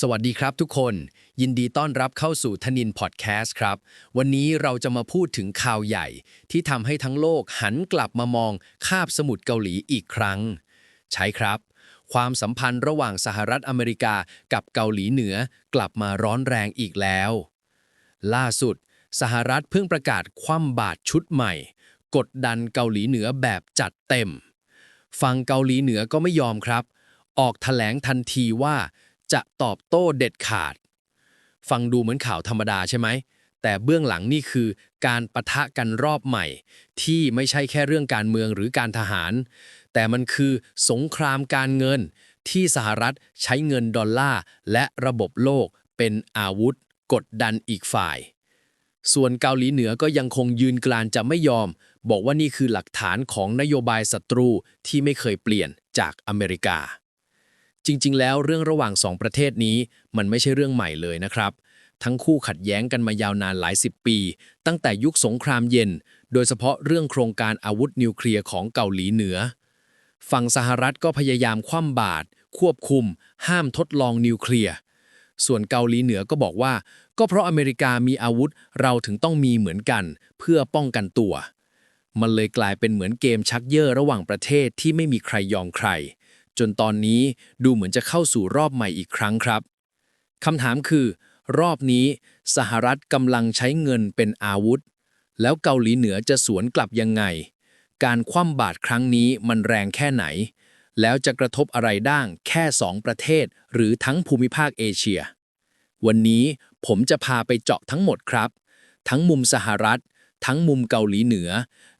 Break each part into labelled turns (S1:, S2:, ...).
S1: สวัสดีครับทุกคน ยินดีต้อนรับเข้าสู่ทนินพอดแคสต์ครับ วันนี้เราจะมาพูดถึงข่าวใหญ่ ที่ทำให้ทั้งโลกหันกลับมามองคาบสมุทรเกาหลีอีกครั้ง ใช่ครับ ความสัมพันธ์ระหว่างสหรัฐอเมริกากับเกาหลีเหนือกลับมาร้อนแรงอีกแล้ว ล่าสุด สหรัฐเพิ่งประกาศคว่ำบาตรชุดใหม่ กดดันเกาหลีเหนือแบบจัดเต็ม ฝั่งเกาหลีเหนือก็ไม่ยอมครับ ออกแถลงทันทีว่า จะตอบโต้เด็ดขาด ฟังดูเหมือนข่าวธรรมดาใช่ไหม แต่เบื้องหลังนี่คือการปะทะกันรอบใหม่ ที่ไม่ใช่แค่เรื่องการเมืองหรือการทหาร แต่มันคือสงครามการเงิน ที่สหรัฐใช้เงินดอลลาร์และระบบโลกเป็นอาวุธ กดดันอีกฝ่าย ส่วนเกาหลีเหนือก็ยังคงยืนกรานจะไม่ยอม บอกว่านี่คือหลักฐานของนโยบายศัตรูที่ไม่เคยเปลี่ยนจากอเมริกา จริง ๆ แล้วเรื่องระหว่างสองประเทศนี้มันไม่ใช่เรื่องใหม่เลยนะครับ ทั้งคู่ขัดแย้งกันมายาวนานหลายสิบปี ตั้งแต่ยุคสงครามเย็น โดยเฉพาะเรื่องโครงการอาวุธนิวเคลียร์ของเกาหลีเหนือ ฝั่งสหรัฐก็พยายามคว่ำบาตรควบคุม ห้ามทดลองนิวเคลียร์ส่วนเกาหลีเหนือก็บอกว่า ก็เพราะอเมริกามีอาวุธเราถึงต้องมีเหมือนกัน เพื่อป้องกันตัว มันเลยกลายเป็นเหมือนเกมชักเย่อระหว่างประเทศที่ไม่มีใครยอมใคร จนตอนนี้ดูเหมือนจะเข้าสู่รอบใหม่อีกครั้งครับคำถามคือ รอบนี้สหรัฐกำลังใช้เงินเป็นอาวุธ แล้วเกาหลีเหนือจะสวนกลับยังไง การคว่ำบาตรครั้งนี้มันแรงแค่ไหน แล้วจะกระทบอะไรด้างแค่สองประเทศ หรือทั้งภูมิภาคเอเชีย วันนี้ผมจะพาไปเจาะทั้งหมดครับ ทั้งมุมสหรัฐ ทั้งมุมเกาหลีเหนือ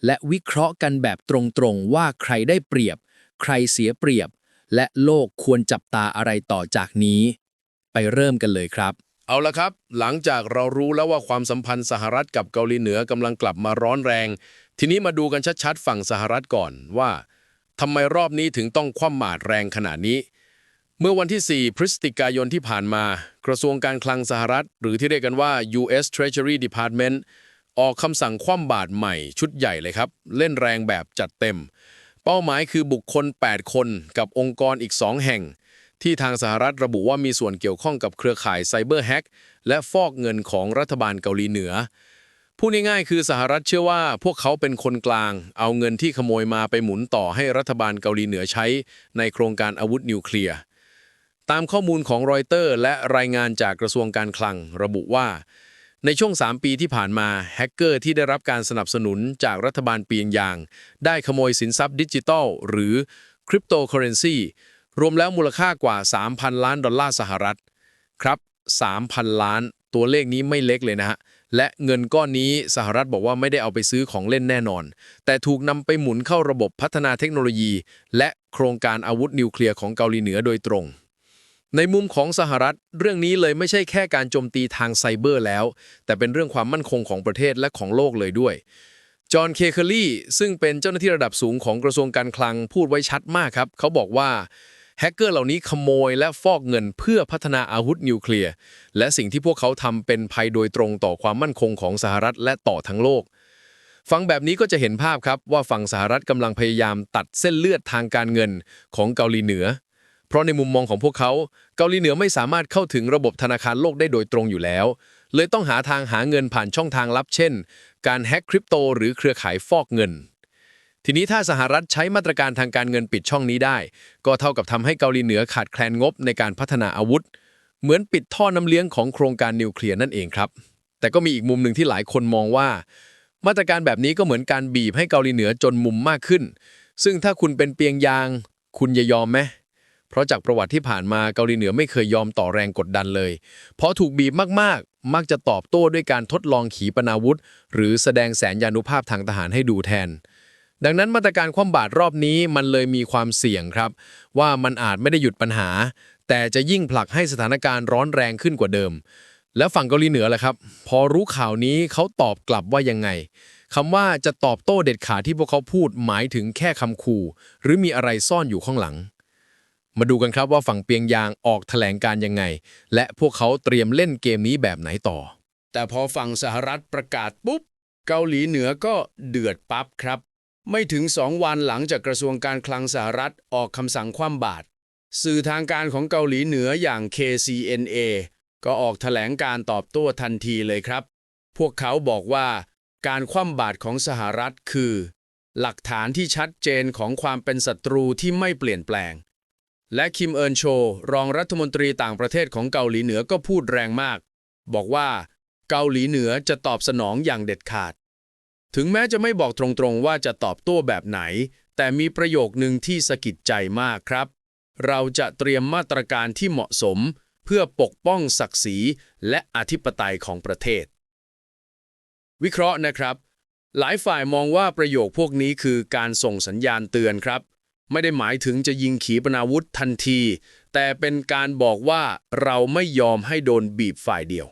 S1: และวิเคราะห์กันแบบตรงๆว่าใครได้เปรียบ ใครเสียเปรียบ และโลกควรจับตาอะไรต่อจากนี้ ไปเริ่มกันเลยครับ
S2: เอาละครับ หลังจากเรารู้แล้วว่าความสัมพันธ์สหรัฐกับเกาหลีเหนือกำลังกลับมาร้อนแรง ทีนี้มาดูกันชัดๆ ฝั่งสหรัฐก่อนว่าทำไมรอบนี้ถึงต้องคว่ำหมาดแรงขนาดนี้ เมื่อวันที่ 4 พฤศจิกายนที่ผ่านมา กระทรวงการคลังสหรัฐ หรือที่เรียกกันว่า U.S. Treasury Department ออกคำสั่งคว่ำบาตรใหม่ชุดใหญ่เลยครับ เล่นแรงแบบจัดเต็ม เป้าหมายคือบุคคล 8 คนกับองค์กรอีก 2 แห่ง ที่ทางสหรัฐระบุว่ามีส่วนเกี่ยวข้องกับเครือข่ายไซเบอร์แฮกและฟอกเงินของรัฐบาลเกาหลีเหนือ พูดง่ายๆคือสหรัฐเชื่อว่าพวกเขาเป็นคนกลาง เอาเงินที่ขโมยมาไปหมุนต่อให้รัฐบาลเกาหลีเหนือใช้ ในโครงการอาวุธนิวเคลียร์ตามข้อมูลของรอยเตอร์ และรายงานจากกระทรวงการคลังระบุว่า ในช่วง 3 ปีที่ผ่านมาแฮกเกอร์ที่ได้รับการสนับสนุนจากรัฐบาลเปียงยาง ได้ขโมยสินทรัพย์ดิจิทัล หรือคริปโตเคอเรนซีรวมแล้วมูลค่ากว่า 3,000 ล้านดอลลาร์สหรัฐ ครับ 3,000 ล้าน ตัวเลขนี้ไม่เล็กเลยนะฮะ และเงินก้อนนี้สหรัฐบอกว่าไม่ได้เอาไปซื้อของเล่นแน่นอน แต่ถูกนำไปหมุนเข้าระบบพัฒนาเทคโนโลยี และโครงการอาวุธนิวเคลียร์ของเกาหลีเหนือโดยตรง ในมุมของสหรัฐ เรื่องนี้เลยไม่ใช่แค่การโจมตีทางไซเบอร์แล้ว แต่เป็นเรื่องความมั่นคงของประเทศและของโลกเลยด้วย จอห์น เคเคอรี่ ซึ่งเป็นเจ้าหน้าที่ระดับสูงของกระทรวงการคลังพูดไว้ชัดมากครับ เขาบอกว่าแฮกเกอร์เหล่านี้ขโมยและฟอกเงินเพื่อพัฒนาอาวุธนิวเคลียร์ และสิ่งที่พวกเขาทำเป็นภัยโดยตรงต่อความมั่นคงของสหรัฐและต่อทั้งโลก ฟังแบบนี้ก็จะเห็นภาพครับว่าฝั่งสหรัฐกำลังพยายามตัดเส้นเลือดทางการเงินของเกาหลีเหนือ เพราะในมุมมองของพวกเขา เกาหลีเหนือไม่สามารถเข้าถึงระบบธนาคารโลกได้โดยตรงอยู่แล้ว เลยต้องหาทางหาเงินผ่านช่องทางลับเช่น การแฮ็กคริปโตหรือเครือข่ายฟอกเงิน ทีนี้ถ้าสหรัฐใช้มาตรการทางการเงินปิดช่องนี้ได้ ก็เท่ากับทำให้เกาหลีเหนือขาดแคลนงบในการพัฒนาอาวุธ เหมือนปิดท่อน้ำเลี้ยงของโครงการนิวเคลียร์นั่นเองครับ แต่ก็มีอีกมุมหนึ่งที่หลายคนมองว่า มาตรการแบบนี้ก็เหมือนการบีบให้เกาหลีเหนือจนมุมมากขึ้น ซึ่งถ้าคุณเป็นเปียงยาง คุณจะยอมไหม เพราะจากประวัติที่ผ่านมาเกาหลีเหนือไม่เคยยอมต่อแรงกดดันเลย เพราะถูกบีบมากๆ มักจะตอบโต้ด้วยการทดลองขีปนาวุธ หรือแสดงแสนยานุภาพทางทหารให้ดูแทน ดังนั้นมาตรการคว่ำบาตรรอบนี้มันเลยมีความเสี่ยงครับ ว่ามันอาจไม่ได้หยุดปัญหา แต่จะยิ่งผลักให้สถานการณ์ร้อนแรงขึ้นกว่าเดิม แล้วฝั่งเกาหลีเหนือล่ะครับ พอรู้ข่าวนี้เขาตอบกลับว่ายังไงคำว่าจะตอบโต้เด็ดขาดที่พวกเขาพูดหมายถึงแค่คำขู่ หรือมีอะไรซ่อนอยู่ข้างหลัง มาดูกันครับว่าฝั่งเปียงยางออกแถลงการยังไง และพวกเขาเตรียมเล่นเกมนี้แบบไหนต่อ
S3: แต่พอฝั่งสหรัฐประกาศปุ๊บ เกาหลีเหนือก็เดือดปั๊บครับ ไม่ถึงสองวันหลังจากกระทรวงการคลังสหรัฐออกคำสั่งคว่ำบาตรสื่อทางการของเกาหลีเหนืออย่าง KCNA ก็ออกแถลงการตอบโต้ทันทีเลยครับ พวกเขาบอกว่าการคว่ำบาตรของสหรัฐคือ หลักฐานที่ชัดเจนของความเป็นศัตรูที่ไม่เปลี่ยนแปลง และคิมเอินโช รองรัฐมนตรีต่างประเทศของเกาหลีเหนือก็พูดแรงมาก บอกว่าเกาหลีเหนือจะตอบสนองอย่างเด็ดขาด ถึงแม้จะไม่บอกตรงๆว่าจะตอบโต้แบบไหน แต่มีประโยคหนึ่งที่สะกิดใจมากครับ เราจะเตรียมมาตรการที่เหมาะสม เพื่อปกป้องศักดิ์ศรีและอธิปไตยของประเทศ วิเคราะห์นะครับ หลายฝ่ายมองว่าประโยคพวกนี้คือการส่งสัญญาณเตือนครับ ไม่ได้หมายถึงจะยิงขีปนาวุธทันที แต่เป็นการบอกว่าเราไม่ยอมให้โดนบีบฝ่ายเดียว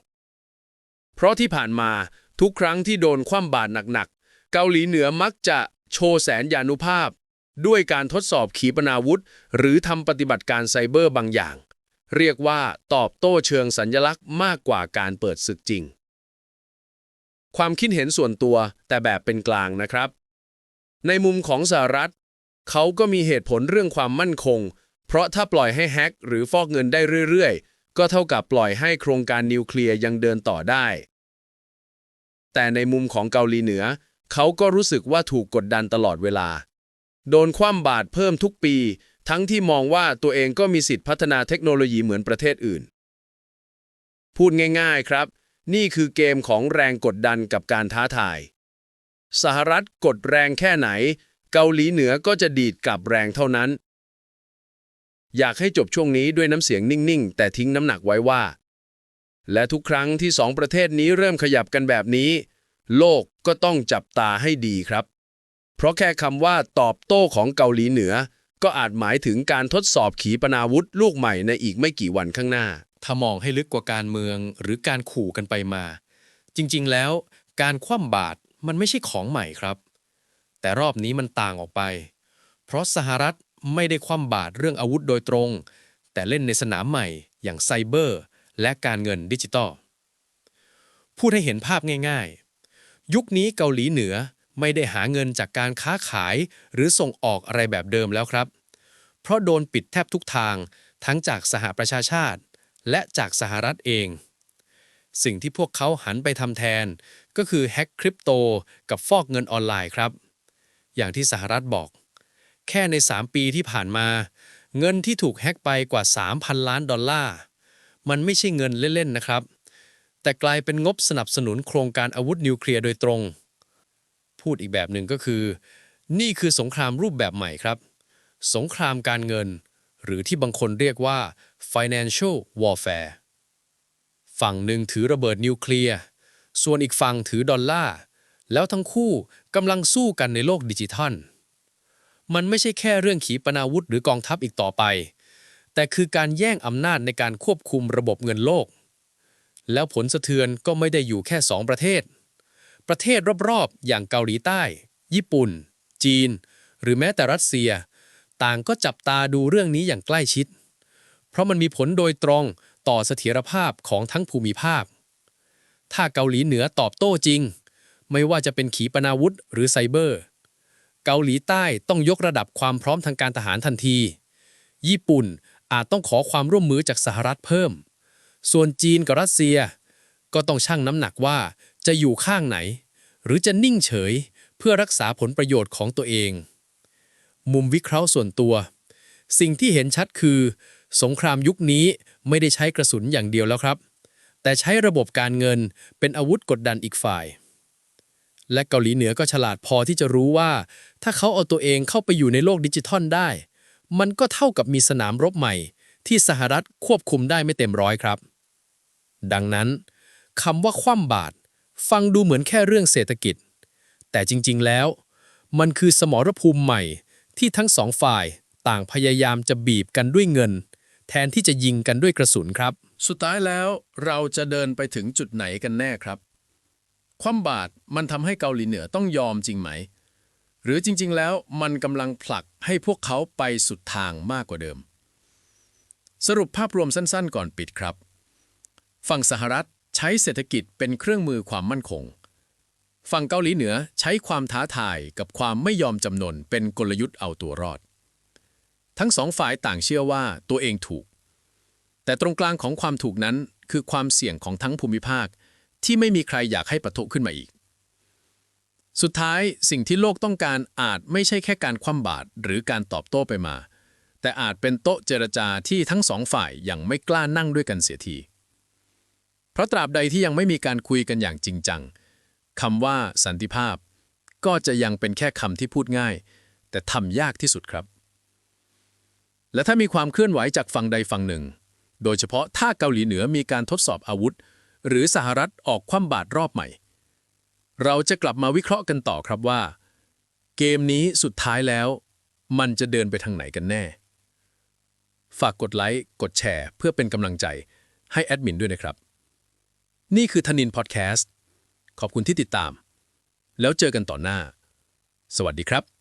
S3: เพราะที่ผ่านมาทุกครั้งที่โดนคว่ำบาตรหนักๆ เกาหลีเหนือมักจะโชว์แสนยานุภาพ ด้วยการทดสอบขีปนาวุธ หรือทำปฏิบัติการไซเบอร์บางอย่าง เรียกว่าตอบโต้เชิงสัญญลักษณ์มากกว่าการเปิดศึกจริง ความคิดเห็นส่วนตัวแต่แบบเป็นกลางนะครับ ในมุมของสหรัฐ เขาก็มีเหตุผลเรื่องความมั่นคง เพราะถ้าปล่อยให้แฮ็กหรือฟอกเงินได้เรื่อยๆ ก็เท่ากับปล่อยให้โครงการนิวเคลียร์ยังเดินต่อได้ แต่ในมุมของเกาหลีเหนือ เขาก็รู้สึกว่าถูกกดดันตลอดเวลา โดนคว่ำบาตรเพิ่มทุกปี ทั้งที่มองว่าตัวเองก็มีสิทธิพัฒนาเทคโนโลยีเหมือนประเทศอื่น พูดง่าย ๆครับ นี่คือเกมของแรงกดดันกับการท้าทาย สหรัฐกดแรงแค่ไหน เกาหลีเหนือก็จะดีดกลับแรงเท่านั้น อยากให้จบช่วงนี้ด้วยน้ำเสียงนิ่ง ๆ แต่ทิ้งน้ำหนักไว้ว่า และทุกครั้งที่สองประเทศนี้เริ่มขยับกันแบบนี้ โลกก็ต้องจับตาให้ดีครับ เพราะแค่คำว่าตอบโต้ของเกาหลีเหนือ ก็อาจหมายถึงการทดสอบขีปนาวุธลูกใหม่ในอีกไม่กี่วันข้างหน้า
S1: ถ้ามองให้ลึกกว่าการเมืองหรือการขู่กันไปมา จริงๆแล้ว การคว่ำบาตรมันไม่ใช่ของใหม่ครับ แต่รอบนี้มันต่างออกไป เพราะสหรัฐไม่ได้คว่ำบาตรเรื่องอาวุธโดยตรง แต่เล่นในสนามใหม่อย่างไซเบอร์ และการเงินดิจิตอลพูดให้เห็นภาพง่ายๆ ยุคนี้เกาหลีเหนือไม่ได้หาเงินจากการค้าขายหรือส่งออกอะไรแบบเดิมแล้วครับ เพราะโดนปิดแทบทุกทางทั้งจากสหประชาชาติ และจากสหรัฐเอง สิ่งที่พวกเขาหันไปทำแทน ก็คือแฮ็กคริปโตกับฟอกเงินออนไลน์ครับ อย่างที่สหรัฐบอก แค่ใน 3 ปีที่ผ่านมา เงินที่ถูกแฮกไปกว่า 3,000 ล้านดอลลาร์ มันไม่ใช่เงินเล่น ๆ นะครับ แต่กลายเป็นงบสนับสนุนโครงการอาวุธนิวเคลียร์โดยตรง พูดอีกแบบหนึ่งก็คือ นี่คือสงครามรูปแบบใหม่ครับ สงครามการเงิน หรือที่บางคนเรียกว่า financial warfare ฝั่งหนึ่งถือระเบิดนิวเคลียร์ ส่วนอีกฝั่งถือดอลลาร์ แล้วทั้งคู่ กำลังสู้กันในโลกดิจิทัล มันไม่ใช่แค่เรื่องขีปนาวุธหรือกองทัพอีกต่อไป แต่คือการแย่งอำนาจในการควบคุมระบบเงินโลก แล้วผลสะเทือนก็ไม่ได้อยู่แค่สองประเทศ ประเทศรอบๆ อย่างเกาหลีใต้ ญี่ปุ่น จีน หรือแม้แต่รัสเซีย ต่างก็จับตาดูเรื่องนี้อย่างใกล้ชิด เพราะมันมีผลโดยตรงต่อเสถียรภาพของทั้งภูมิภาค ถ้าเกาหลีเหนือตอบโต้จริง ไม่ว่าจะเป็นขีปนาวุธหรือไซเบอร์ เกาหลีใต้ต้องยกระดับความพร้อมทางการทหารทันที ญี่ปุ่นอาจต้องขอความร่วมมือจากสหรัฐเพิ่ม ส่วนจีนกับรัสเซีย ก็ต้องชั่งน้ำหนักว่าจะอยู่ข้างไหน หรือจะนิ่งเฉยเพื่อรักษาผลประโยชน์ของตัวเอง มุมวิเคราะห์ส่วนตัว สิ่งที่เห็นชัดคือ สงครามยุคนี้ไม่ได้ใช้กระสุนอย่างเดียวแล้วครับ แต่ใช้ระบบการเงินเป็นอาวุธกดดันอีกฝ่าย และเกาหลีเหนือก็ฉลาดพอที่จะรู้ว่า ถ้าเขาเอาตัวเองเข้าไปอยู่ในโลกดิจิทัลได้ มันก็เท่ากับมีสนามรบใหม่ ที่สหรัฐควบคุมได้ไม่เต็มร้อยครับ ดังนั้นคำว่าคว่ำบาตรฟังดูเหมือนแค่เรื่องเศรษฐกิจ แต่จริง ๆ แล้ว มันคือสมรภูมิใหม่ที่ทั้งสองฝ่ายต่างพยายามจะบีบกันด้วยเงิน แทนที่จะยิงกันด้วยกระสุนครับ
S2: สุดท้ายแล้วเราจะเดินไปถึงจุดไหนกันแน่ครับ ความบาตรมันทำให้เกาหลีเหนือต้องยอมจริงไหม หรือจริง ๆ แล้วมันกำลังผลักให้พวกเขาไปสุดทางมากกว่าเดิม สรุปภาพรวมสั้นๆ ก่อนปิดครับ ฝั่งสหรัฐใช้เศรษฐกิจเป็นเครื่องมือความมั่นคง ฝั่งเกาหลีเหนือใช้ความท้าทายกับความไม่ยอมจำนนเป็นกลยุทธ์เอาตัวรอด
S4: ทั้งสองฝ่ายต่างเชื่อว่าตัวเองถูก แต่ตรงกลางของความถูกนั้นคือความเสี่ยงของทั้งภูมิภาค ที่ไม่มีใครอยากให้ปะทุขึ้นมาอีก สุดท้ายสิ่งที่โลกต้องการอาจไม่ใช่แค่การคว่ำบาตรหรือการตอบโต้ไปมา แต่อาจเป็นโต๊ะเจรจาที่ทั้งสองฝ่ายยังไม่กล้านั่งด้วยกันเสียทีเพราะตราบใดที่ยังไม่มีการคุยกันอย่างจริงจังคำว่าสันติภาพ ก็จะยังเป็นแค่คำที่พูดง่าย แต่ทำยากที่สุดครับ และถ้ามีความเคลื่อนไหวจากฝั่งใดฝั่งหนึ่ง โดยเฉพาะถ้าเกาหลีเหนือมีการทดสอบอาวุธ หรือสหรัฐออกคว่ำบาตรรอบใหม่ เราจะกลับมาวิเคราะห์กันต่อครับว่า เกมนี้สุดท้ายแล้ว มันจะเดินไปทางไหนกันแน่ ฝากกดไลค์ กดแชร์ เพื่อเป็นกำลังใจให้แอดมินด้วยนะครับ นี่คือธนินพอดแคสต์ ขอบคุณที่ติดตาม แล้วเจอกันต่อหน้า สวัสดีครับ